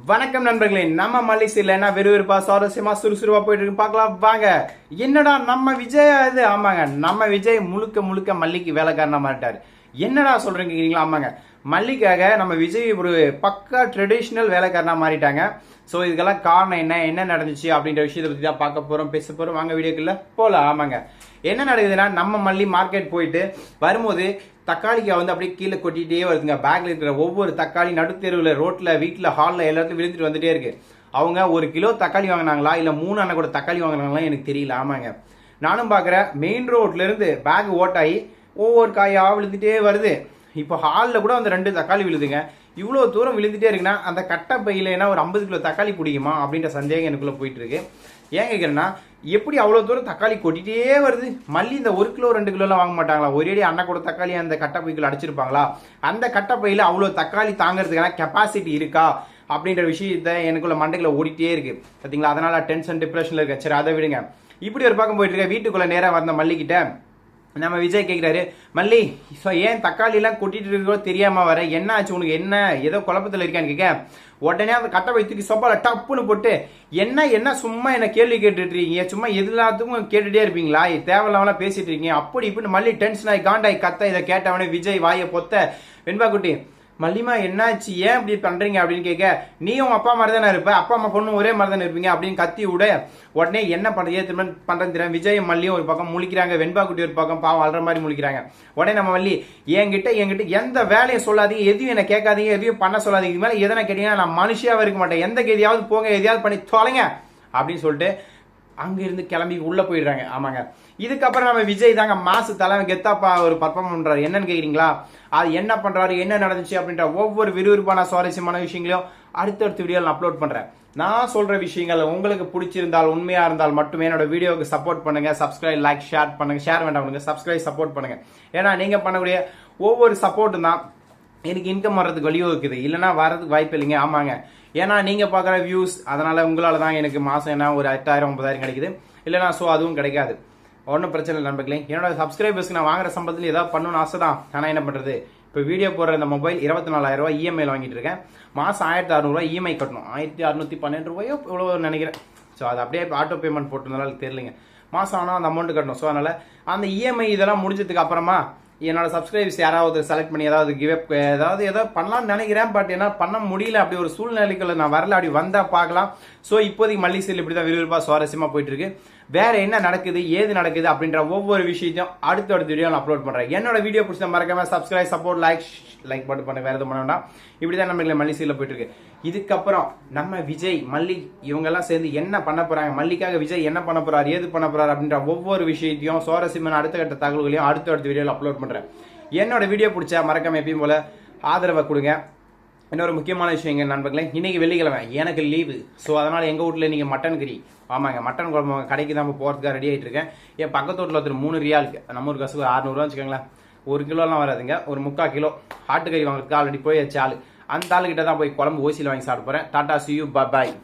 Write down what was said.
வணக்கம் நண்பர்களே நம்ம மல்லிசில என்ன விறுவிறுப்பா சுவாரஸ்யமா சுறுசுறுப்பா போயிட்டு இருக்கு பார்க்கலாம். வாங்க என்னடா நம்ம விஜய் இது ஆமாங்க நம்ம விஜய் முழுக்க முழுக்க மல்லிக்கு வேலைக்காரனா மாட்டாரு என்னடா சொல்றீங்க ஆமாங்க. மல்லிக்காக நம்ம விஜய் ஒரு பக்கா ட்ரெடிஷ்னல் வேலைக்காரனாக மாறிட்டாங்க. ஸோ இதுக்கெல்லாம் காரணம் என்ன? என்ன நடந்துச்சு அப்படின்ற விஷயத்தை பற்றி தான் பார்க்க போகிறோம் பேச போகிறோம் வாங்க வீடியோக்குள்ள போகலாம் ஆமாங்க. என்ன நடக்குதுன்னா நம்ம மல்லி மார்க்கெட் போயிட்டு வரும்போது தக்காளிக்காய் வந்து அப்படியே கீழே கொட்டிகிட்டே வருதுங்க. பேக்கில் இருக்கிற ஒவ்வொரு தக்காளி நடுத்தெருவில் ரோட்டில் வீட்டில் ஹாலில் எல்லாத்துலையும் விழுந்துட்டு வந்துட்டே இருக்குது அவங்க ஒரு கிலோ தக்காளி வாங்கினாங்களா? இல்லை மூணு அண்ணன் கூட தக்காளி வாங்கினாங்களா எனக்கு தெரியல. ஆமாங்க. நானும் பார்க்குறேன் மெயின் ரோட்லேருந்து பேக் ஓட்டாகி ஒவ்வொரு காயாக விழுந்துட்டே வருது. இப்போ ஹாலில் கூட அந்த ரெண்டு தக்காளி விழுதுங்க. இவ்வளோ தூரம் விழுந்துட்டே இருக்குன்னா அந்த கட்டை பையில் ஏன்னா ஒரு ஐம்பது கிலோ தக்காளி பிடிக்குமா? அப்படின்ற சந்தேகம் எனக்குள்ளே போயிட்டுருக்கு. ஏன் கேட்குறேன்னா எப்படி அவ்வளோ தூரம் தக்காளி கொட்டிகிட்டே வருது? மல்லி இந்த ஒரு கிலோ ரெண்டு கிலோலாம் வாங்க மாட்டாங்களா? ஒரேடி அண்ணன் கூட தக்காளி அந்த கட்டப்பைக்குள்ள அடிச்சிருப்பாங்களா? அந்த கட்டை பையில் அவ்வளோ தக்காளி தாங்கிறதுக்கான கெப்பாசிட்டி இருக்கா? அப்படின்ற விஷயத்த எனக்குள்ள மண்டைக்குள்ள ஓடிட்டே இருக்குது பார்த்தீங்களா அதனால் டென்ஷன் டிப்ரெஷனில் இருக்க. சரி அதை விடுங்க. இப்படி ஒரு பக்கம் போயிட்டு இருக்க நேராக வந்த மல்லிக்கிட்ட நம்ம விஜய் கேட்குறாரு மல்லி ஸோ ஏன் தக்காளிலாம் கொட்டிட்டு இருக்கோ தெரியாமல் வர? என்ன ஆச்சு உனக்கு? என்ன? ஏதோ குழப்பத்தில் இருக்கான்னு கேட்க உடனே அந்த கட்டை வைத்துக்கு சொப்பால டப்புன்னு போட்டு என்ன என்ன சும்மா என்ன கேள்வி கேட்டுட்ருக்கீங்க சும்மா எல்லாத்துக்கும் கேட்டுகிட்டே இருப்பீங்களா? தேவையில்லாமலாம் பேசிட்டு இருக்கீங்க. அப்படி இப்படின்னு மல்லி டென்ஷன் ஆகி காண்டாய் கத்த இதை கேட்டவனே விஜய் வாயை பொத்த. வெண்பா குட்டி மல்லிமா என்னாச்சு? ஏன் இப்படி பண்றீங்க அப்படின்னு கேட்க நீ உங்க அப்பா மாதிரி தானே இருப்ப. அப்பா அம்மா பொண்ணு ஒரே மாதிரி தானே இருப்பீங்க அப்படின்னு கத்தி விட. உடனே என்ன பண்றது? ஏன் திரும்ப பண்றது தெரியும் விஜய் மல்லியும் ஒரு பக்கம் முழிக்கிறாங்க. வெண்பா குட்டி ஒரு பக்கம் பாவம் அல்ற மாதிரி முழிக்கிறாங்க. உடனே நம்ம மல்லி என்கிட்ட என்கிட்ட எந்த வேலையை சொல்லாதீங்க. எதையும் என்ன கேட்காதீங்க. எதையும் பண்ண சொல்லாதீங்க. இது மேலே எதனா கேட்டீங்கன்னா நான் மனுஷியாவே இருக்க மாட்டேன். எந்த கேதியாவது போங்க. எதையாவது பண்ணி தொலைங்க. அப்படின்னு சொல்லிட்டு அங்க இருந்து கிளம்பி உள்ளே போயிடுறாங்க. ஆமாங்க. இதுக்கப்புறம் நம்ம விஜய் தாங்க மாசு தலைவன். கெத்தாப்பா ஒரு பர்ஃபார்ம் பண்ணுறாரு என்னன்னு கேட்குறீங்களா அது என்ன பண்ணுறாரு என்ன நடந்துச்சு அப்படின்ற ஒவ்வொரு விறுவிறுப்பான சுவாரஸ்யமான விஷயங்களையும் அடுத்தடுத்த வீடியோவில் நான் அப்லோட் பண்ணுறேன் நான் சொல்கிற விஷயங்கள் உங்களுக்கு பிடிச்சிருந்தால் உண்மையாக இருந்தால் மட்டுமே என்னோட வீடியோவுக்கு சப்போர்ட் பண்ணுங்கள் சப்ஸ்கிரைப் லைக் ஷேர் பண்ணுங்கள் ஷேர் வேண்டாம் பண்ணுங்கள் சப்ஸ்கிரைப் சப்போர்ட் பண்ணுங்கள் ஏன்னா நீங்கள் பண்ணக்கூடிய ஒவ்வொரு சப்போர்ட்டும் தான் எனக்கு இன்கம் வர்றதுக்கு வழிவகுக்குது இல்லைன்னா வர்றதுக்கு வாய்ப்பு இல்லைங்க. ஆமாங்க. ஏன்னா நீங்க பாக்குற வியூஸ் அதனால உங்களால தான் எனக்கு மாசம் என்ன ஒரு எட்டாயிரம் ஒன்பதாயிரம் கிடைக்குது. இல்லைனா ஸோ அதுவும் கிடைக்காது. ஒன்றும் பிரச்சனை இல்லை நண்பர்களே. என்னோட சப்ஸ்கிரைபர்ஸ்க்கு நான் வாங்குற சம்பளத்தில் ஏதாவது பண்ணணும்னு ஆசை தான் ஆனால் என்ன பண்றது? இப்போ வீடியோ போடுற இந்த மொபைல் இருபத்தி நாலாயிரரூவா இஎம்ஐயில் வாங்கிட்டு இருக்கேன். மாதம் ஆயிரத்தி அறுநூறுவா இஎம்ஐ கட்டணும். ஆயிரத்தி அறுநூத்தி பன்னெண்டு ரூபாயோ இவ்வளோ நினைக்கிறேன்? ஸோ அது அப்படியே ஆட்டோ பேமெண்ட் போட்டிருந்தாலும் தெரியலங்க. மாதம் ஆனால் அந்த அமௌண்ட் கட்டணும். ஸோ அதனால் அந்த இஎம்ஐ இதெல்லாம் முடிஞ்சதுக்கு அப்புறமா என்னோட சப்ஸ்கிரைபர்ஸ் யாராவது செலக்ட் பண்ணி ஏதாவது கிவ் அப் ஏதாவது ஏதோ பண்ணலாம்னு நினைக்கிறேன் பட் என்ன பண்ண முடியல அப்படி ஒரு சூழ்நிலைக்குள்ள நான் வரல அப்படி வந்தா பார்க்கலாம். ஸோ இப்போதைக்கு மல்லி சீல் இப்படி தான் விறுவிறுப்பாக சுவாரஸ்யமாக போயிட்டு இருக்கு. வேற என்ன நடக்குது ஏது நடக்குது அப்படின்ற ஒவ்வொரு விஷயத்தையும் அடுத்த அடுத்த வீடியோ நான் அப்லோட் பண்றேன். என்னோட வீடியோ பிடிச்ச மறக்காம சப்ஸ்கிரைப் சப்போர்ட் லைக் லைக் பட்டு பண்ண வேற எதுவும் பண்ண வேண்டாம். இப்படி தான் நம்ம மல்லிசையில் போயிட்டு இருக்கு. இதுக்கப்புறம் நம்ம விஜய் மல்லி இவங்க எல்லாம் சேர்ந்து என்ன பண்ண போறாங்க மல்லிக்காக விஜய் என்ன பண்ண போறாரு ஏது பண்ண போறாரு அப்படின்ற ஒவ்வொரு விஷயத்தையும் சுவாரஸ்யமான அடுத்த கட்ட தகவல்களையும் அடுத்த அடுத்த வீடியோவில் அப்லோட் பண்றேன். என்னோட வீடியோ பிடிச்சா மறக்காம எப்பயும் போல ஆதரவை கொடுங்க. இன்னொரு முக்கியமான விஷயம் எங்கள் நண்பர்களே இன்றைக்கி வெள்ளிக்கிழமை. எனக்கு லீவு. ஸோ அதனால் எங்கள் வீட்ல நீங்கள் மட்டன் கறி ஆமாங்க மட்டன் குழம்பு கடைக்கு தான் போகிறதுக்காக ரெடி ஆகிட்டு இருக்கேன். என் பக்கத்து வீட்டில் ஒருத்தர் மூணு ரியாலுக்கு நம்ம ஒரு கசுக்கு அறுநூறுவா வச்சுக்கோங்களேன். ஒரு கிலோலாம் வராதுங்க. ஒரு முக்கால் கிலோ. ஆட்டுக்கறி வாங்குறதுக்கு ஆல்ரெடி போய் ஆள். அந்த ஆளுக்கிட்ட தான் போய் குழம்பு ஓசியில் வாங்கி சாப்பிட டாட்டா டாடா சியூ பாய்